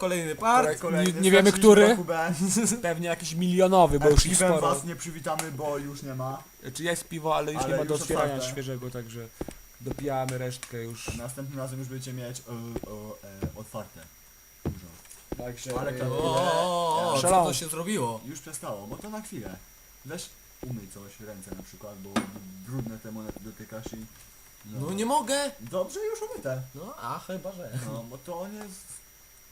Kolejny part. Kolejny nie- nie wiemy, który. Pewnie jakiś milionowy, bo już ich piwem sporo. was nie przywitamy, bo już nie ma. Czy jest piwo, ale już Ale nie ma do już otwierania otwarte. świeżego, także dopijamy resztkę już. Następnym razem już będziecie mieć e, e, e, otwarte. Dużo. Także, Ale tak- O, o, o, co to się zrobiło? Już przestało, bo to na chwilę. Weź umyj coś, ręce na przykład, bo brudne te monety dotykasz i... No nie mogę. Dobrze, już umyte. No, a chyba, że. No, bo to on jest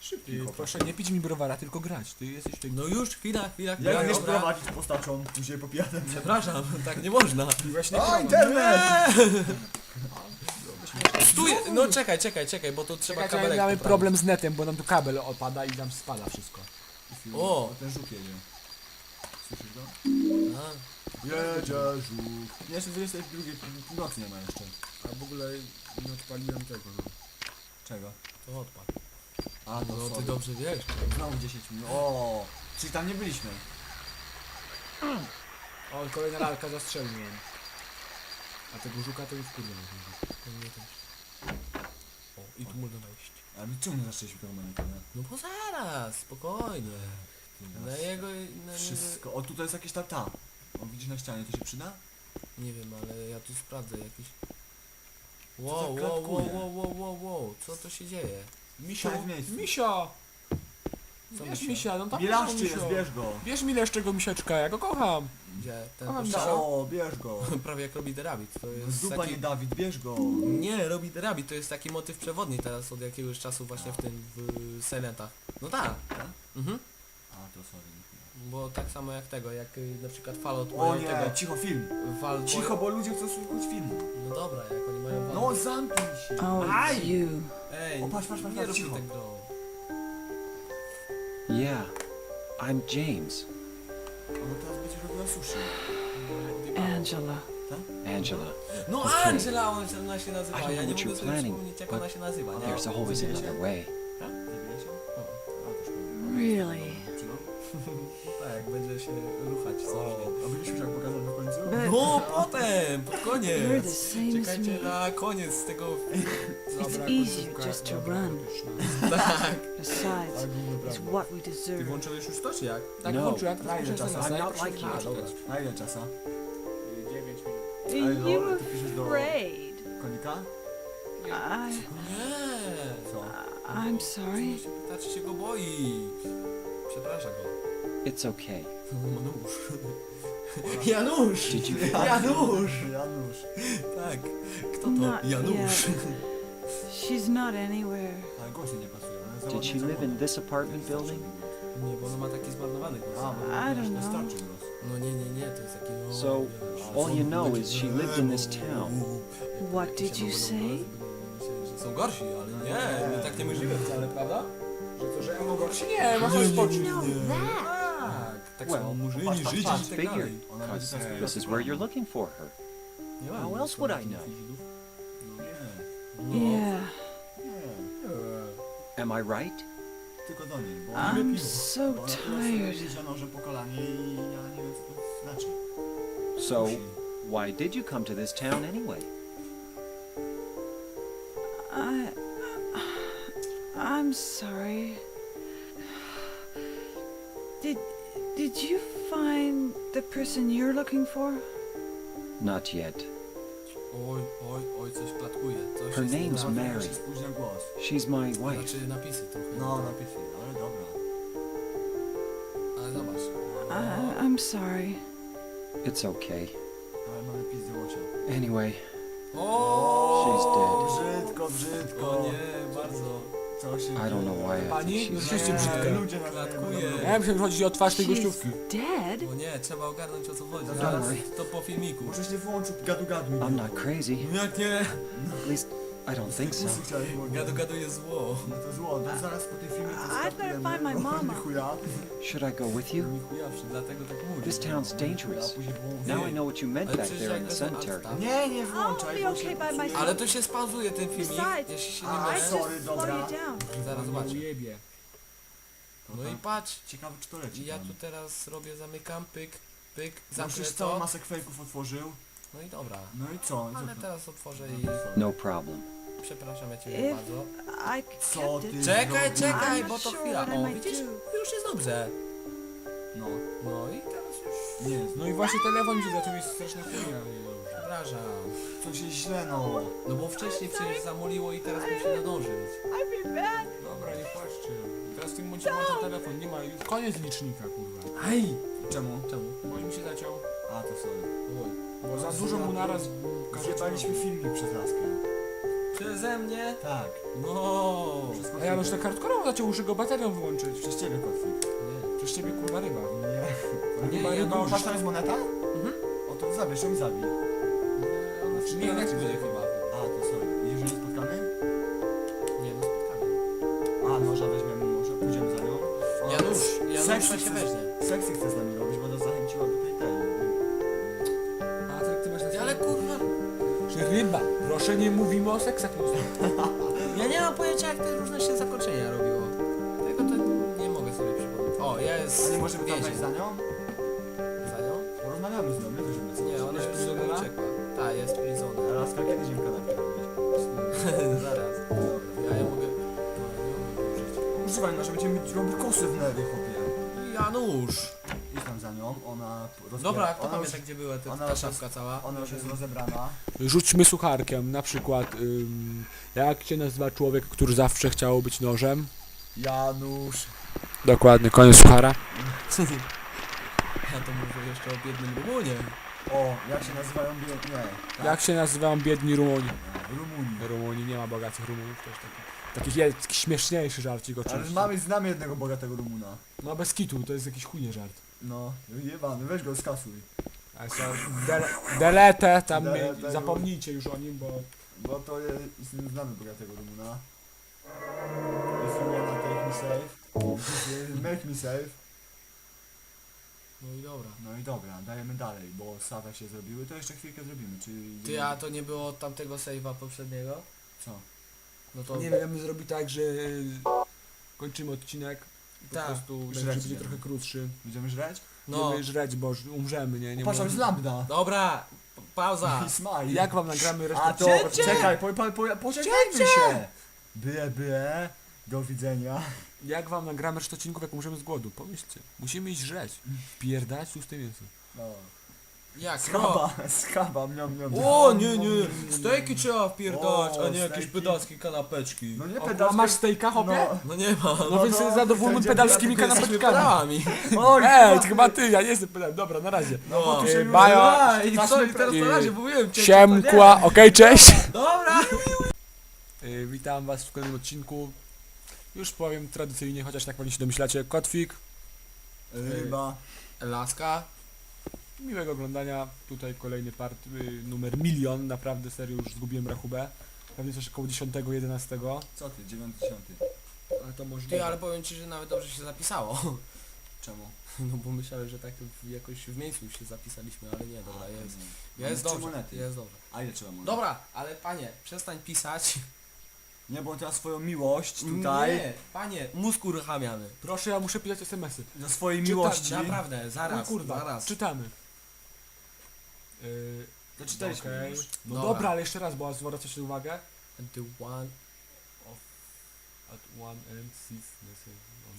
szybki Ty, chłopak. proszę nie pić mi browara, tylko grać. Ty jesteś ty. No już, chwila, chwila, chwila. Jak nie dobra. prowadzić postacią, później popijatem. Przepraszam, tak nie można. Właśnie O, internet! Stój, no czekaj, czekaj, czekaj, bo to trzeba Czekajcie, kabelek mamy poprawić. problem z netem, bo nam tu kabel opada i nam spada wszystko. O. ten żuk jedzie. Słyszysz go? A, Jedzie żuk. Nie, jeszcze 22 nocy nie ma jeszcze. A w ogóle nie odpaliłem tego. No. Czego? to odpadł. A, No ty sorry. dobrze wiesz. Znowu 10 minut. O, czyli tam nie byliśmy. O, kolejna lalka zastrzelił mnie. A tego żuka to już kurde. Mnie też. O, i tu można wejść. A my czemu nie zaczęliśmy tego nie? No bo zaraz, spokojnie. Na jego, na niego, Wszystko. O, tutaj jest jakieś ta ta. O, widzisz na ścianie, to się przyda? nie wiem, ale ja tu sprawdzę jakiś... Wow, wow, wow, klatkuje? wow, wow, wow, wow, co to się dzieje? Misio, w miejscu. misio! Co Bierz misio? misia, no tak Milaszczy misio. jest, bierz go. Bierz mi leszczego misieczka, ja go kocham. Gdzie? Ten Kocham misio. O, bierz go. Prawie jak robi The Rabbit, to jest dupa taki... nie Dawid, bierz go. Nie, robi The Rabbit, to jest taki motyw przewodni teraz od jakiegoś czasu właśnie w tym, w Silentach. No tak. Tak? Mhm. A, to sorry. Bo tak samo jak tego, jak y, na przykład Fallout O mają nie, tego... cicho film. Cicho, bo ludzie chcą słuchać film. No dobra, jak oni mają No, wal... zamknij się. Oh, Aj! you. Ej, O, patrz, patrz, patrz, nie patrz, rób cicho. tego. Yeah, I'm James. Ona teraz będzie robiła sushi. Angela. Angela. No Okay. Angela, ona się- ona się nazywa, I don't ja know nie what mogę you're sobie planning, przypomnieć jak but ona się nazywa, nie? There's always another way. O, A, szkoda. Really? tak, będzie się ruchać O, a byliśmy jak pokazał na końcu? No, potem, pod you're the koniec. same as Czekajcie me. na koniec tego... It's easier just to run. Tak. Besides, it's what we Ty deserve. włączyłeś już to, czy jak? Tak, No. włączyłem, Na ile czasu? I'm not like you. A, dobra. Na ile czasu? 9 minut. Are you ty piszesz do- afraid? Konika? I, Nie. Co? I'm sorry. Patrz się go boi. Przepraszam go. It's okay. Janusz. Janusz! Did you Janusz! Janusz. Tak. Kto to? Not Janusz. She's not anywhere. Ale głosy nie pasują. one Did she live in this apartment building? Nie, bo ona ma taki zmarnowany głos. A, bo I don't nie know. starczy głos. No nie, nie, nie, to jest taki... No, So, all you know is she lived in this town. What did you say? Są gorsi, ale nie, my tak nie myślimy wcale, prawda? Że to, że ja mogę gorszy? Nie, ma coś poczuć. Tak, tak Well, są murzyni, patrz, patrz, Żydzi i tak figure. dalej. Ona będzie Because teraz this is where you're looking for her. Nie ma How nic else would I takich know? Żydów. No nie, Yeah. nie. Am I right? Tylko do niej, bo I'm so bo ona teraz tired. wiedziano, że po kolanie i ja nie wiem co to znaczy. So, Sushi. why did you come to this town anyway? I. I'm sorry. Did did you find the person you're looking for? Not yet. Oj, oj, oj, coś klatkuje. Coś Her jest nie name's tak. Mary. się spóźnia głos. She's my wife. Znaczy napisy trochę. No, napisy, ale dobra. Ale zobacz. I, I'm sorry. It's okay. Ale mamy pizzy łocia. Anyway, O! She's dead. Co się I don't know why I Pani? No she's... Ludzie nas Klatkuje. Ja myślałem, że chodzi o twarz tej She's gościówki. dead? O nie, trzeba ogarnąć o co chodzi. Don't Zaraz worry. to po filmiku. Możeś nie włączył gadu gadu. I'm not crazy. Jak nie? At least, I don't think so. Chciałem włączyć. Gadu gadu jest zło. No to zło, to zaraz po tym filmie to I'd better startujemy. find my No, mama. chuja. Should I go with you? Nie chujawszy, dlatego tak mówię. This town's dangerous. Now I know what you meant back there in the cemetery. Nie, nie I'll włączaj, be bo się okay by myself. Ale to się spauzuje ten filmik, Besides, jeśli się nie A, I mylę. just sorry, slow dobra. you down. Zaraz zobaczę. No i patrz, Ciekawe czy to leci i ja tam. tu teraz robię, zamykam, pyk, pyk, No zamknę przecież całą to. masę kwejków otworzył. No i dobra. No i co? Co Ale to? teraz otworzę No i to sorry. No problem. przepraszam ja ciebie If bardzo. I Co kept ty it, Czekaj, czekaj, I'm bo not to sure chwila. what I O, might widzisz? Już jest dobrze. No, No i teraz już... nie, No i właśnie telefon się zaczął jest straszna chwila. Przepraszam. coś jest źle, no. No bo wcześniej przecież zamoliło i teraz musi nadążyć. I'd be bad. Dobra, nie płaszcie. Teraz w tym momencie włączam telefon, nie ma, już koniec licznika, kurwa. Hej! Czemu? Czemu? Bo mi się zaciął, A, to sorry. Oj. Bo za dużo mu naraz Zjebaliśmy filmik przez laskę. Przeze mnie? Tak. No. Przez A ja już tak hardkorowo zaczął, muszę go baterią wyłączyć. Przez ciebie, kotwik. Nie. Przez ciebie kurwa ryba. Nie. Nie, ja ryba, już- masz teraz moneta? Mhm. O, to zabierz ją i zabij. Ona Czy czy nie, nie, jak będzie chyba. A, to sorry. Że nie spotkamy? Nie, no spotkamy. A, noża weźmiemy, może pójdziemy za nią. Ona Janusz, seks Janusza chce- się weźmie. Seksy chce z nami robić, bo nas zachęciła do tej tej. Ryba. Proszę nie mówimy o seksach. ja nie mam pojęcia jak te różne się zakończenia robiło. Tego to nie mogę sobie przypomnieć. O, jest A nie możemy tam więzień. za nią? Za nią? Porozmawiamy z nią, nie wierzymy co. Nie, ona już prisonera? uciekła. Tak, jest prisoner. Laska, kiedy idziemy kanapkę robić? Zaraz. Ja je mogę... No, nie mogę użyć. Używaj, no, że będziemy robić kosy w nery, chłopie. Janusz! Idź tam za nią, ona rozbiera- Dobra, kto ona pamięta już, gdzie była ta, ona ta już szafka cała? ona już jest rozebrana. Rzućmy sucharkiem, na przykład ym, jak się nazywa człowiek, który zawsze chciał być nożem? Janusz. Dokładnie, koniec suchara. Ja to mówię jeszcze o biednym Rumunie. O, jak się nazywają bie... Nie. Tak? Jak się nazywają biedni Rumuni? Rumuni. Rumuni, nie ma bogatych Rumunów też taki. Taki, jest, taki śmieszniejszy żarcik Ale oczywiście. mamy, znamy jednego bogatego Rumuna. No bez kitu, to jest jakiś chujny żart. No, jebany, weź go skasuj. A co, dele, deletę, tam Deletę, zapomnijcie już o nim, bo Bo to jest, znamy bogatego Rumuna. If you wanna take me safe, make me safe. No i dobra. No i dobra, dajemy dalej, bo save się zrobiły, to jeszcze chwilkę zrobimy, czyli... Ty, a to nie było od tamtego save'a poprzedniego? Co? No to... nie wiem, zrobi tak, że y, kończymy odcinek. Po Tak. prostu będzie, trochę krótszy. Będziemy żreć? No, Nie żreć, bo już umrzemy, nie? nie Patrz, tam jest lambda. dobra, pauza. I smile. Jak wam nagramy resztę A to, Cięcie! czekaj, po, po, po, poczekajmy się! Byle, byle, do widzenia. Jak wam nagramy resztę odcinków, jak umrzemy z głodu? Pomyślcie. Musimy iść żreć. Wpierdać tłuste mięso. No. Jak? No. Skaba, skaba, miam, miam. O, nie, nie, stejki trzeba wpierdać, O, a nie jakieś stejki. pedalskie kanapeczki. No nie a masz stejka, hopie? No, No nie ma. No, więc no, zadowolony pedalskimi pedale, Jesteśmy kanapeczkami. pedałami. Oj, Ej, chyba to chyba ty, ja nie jestem pedałem. Dobra, na razie. No, bo tu się już- bajo. A, i co, i teraz na razie mówiłem cię. Siemkła, okej, cześć. Dobra. Y, Witam was w kolejnym odcinku. Już powiem tradycyjnie, chociaż tak pewnie się domyślacie, kotwik. Ryba. Laska. Miłego oglądania. Tutaj kolejny part y, numer milion. Naprawdę serio już zgubiłem rachubę. Pewnie coś około 10, 11. Co ty, 90. Ale to może. Ty, ale powiem ci, że nawet dobrze się zapisało. Czemu? No bo myślałem, że tak w, jakoś w miejscu się zapisaliśmy, ale nie, dobra, jest. Mamy Jest trzy dobrze, monety. jest dobrze. A ile trzeba monet? Dobra, ale panie, przestań pisać. Nie, bo on teraz swoją miłość tutaj, Nie, panie, mózg uruchamiamy. Proszę, ja muszę pisać SMS-y. do swojej Czyta- miłości. Naprawdę, O zaraz, kurwa, zaraz. czytamy. Yy, To czytaliśmy okej. już. No Dobra. dobra. ale jeszcze raz, bo zwracacie uwagę. The one... At one and six.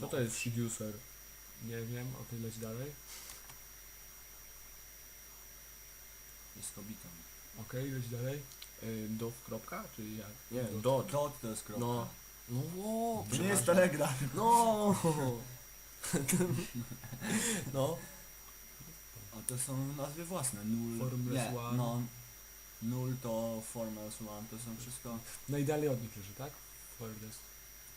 Co to jest seducer? Nie wiem, okej, leć dalej. Jest kobietą. Okej, leć dalej. Y, dot kropka, czy jak? Nie, Dot. dot. To jest kropka. No. No, o, To nie jest telegram. No. no. A to są nazwy własne. Null. Formless nie, one. no. Null to Formless One, to są wszystko. Najdalej od nich leży, tak? Furthest.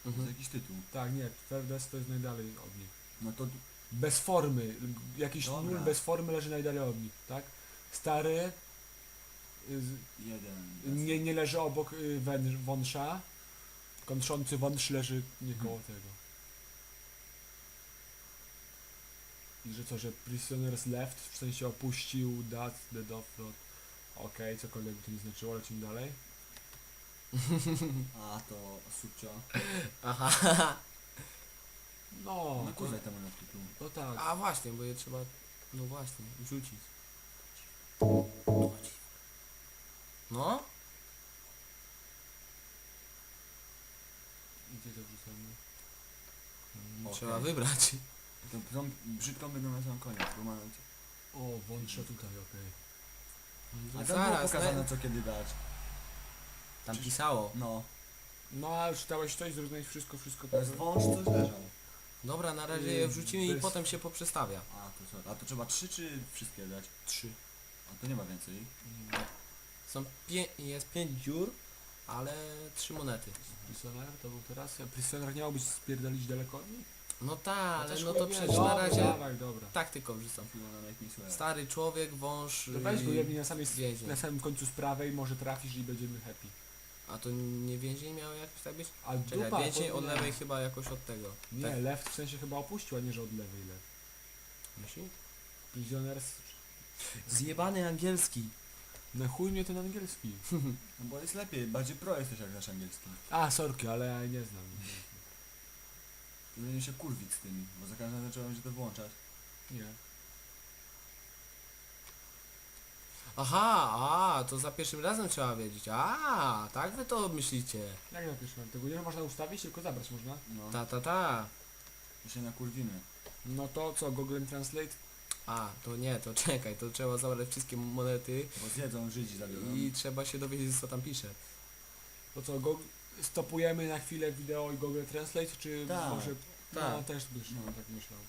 To jest Mhm. jakiś tytuł. Tak, nie, Furthest to jest najdalej od nich. No to Bez formy, jakiś Dobra. nul bez formy leży najdalej od nich, tak? Stary y, z- jeden. nie, nie leży obok y, węż, wąsza, kończący wąż leży nie koło Mhm. tego. I że co, że prisoners left, w sensie opuścił, that, the dofrot. Okej, cokolwiek by to nie znaczyło, lecimy dalej. A to subcio. Aha. No, No kurde temu na tytuł. to tak. A właśnie, bo je trzeba, no właśnie, rzucić. No? Gdzie to wrzucamy? Okej. Trzeba wybrać. To tą brzydką będą na sam koniec, bo mamy... O, wątrze tutaj, okej. A tam było Zaraz, pokazane ne- co kiedy dać. tam pisało. No. No, a już dałeś coś, zrozumieć wszystko, wszystko. To jest tak? wąż, coś leżał. Dobra, na razie je wrzucimy i Bez- potem się poprzestawia. A, to co? A to trzeba trzy czy wszystkie dać? Trzy. A to nie ma więcej. Są pię- jest pięć dziur, ale trzy monety. Prisoner to był teraz? A Prisoner nie miał być spierdolić daleko od nich? No tak, ale Chociaż no to chuj wie, przecież dobra, na razie Dawaj, dobra. wrzucam. Na Make Me Swear. Stary człowiek, wąż To weź go jedni na samej, więzień. na samym końcu sprawy i może trafisz i będziemy happy. A to nie więzień miał jakoś tak być? A Czekaj, dupa, więzień od powinna- lewej chyba jakoś od tego. Nie, Tak. left w sensie chyba opuścił, a nie, że od lewej left. Myśli? Prisoners... Zjebany angielski. Na chuj mnie ten angielski. No bo jest lepiej, bardziej pro jesteś jak nasz angielski. A, sorki, ale ja nie znam. Powinien się kurwić z tym, bo za każdym razem trzeba będzie to włączać. Nie. Aha, a, to za pierwszym razem trzeba wiedzieć. A, tak wy to myślicie. Jak napiszemy? Tego nie można ustawić, tylko zabrać można. No, Ta, ta, ta. to się nakurwimy. No to co, Google Translate? A, to nie, to czekaj, to trzeba zabrać wszystkie monety Bo zjedzą, Żydzi zabiorą. i trzeba się dowiedzieć co tam pisze. To co, go, stopujemy na chwilę wideo i Google Translate, czy Tak, może... tak. No też byś No. tak myślał.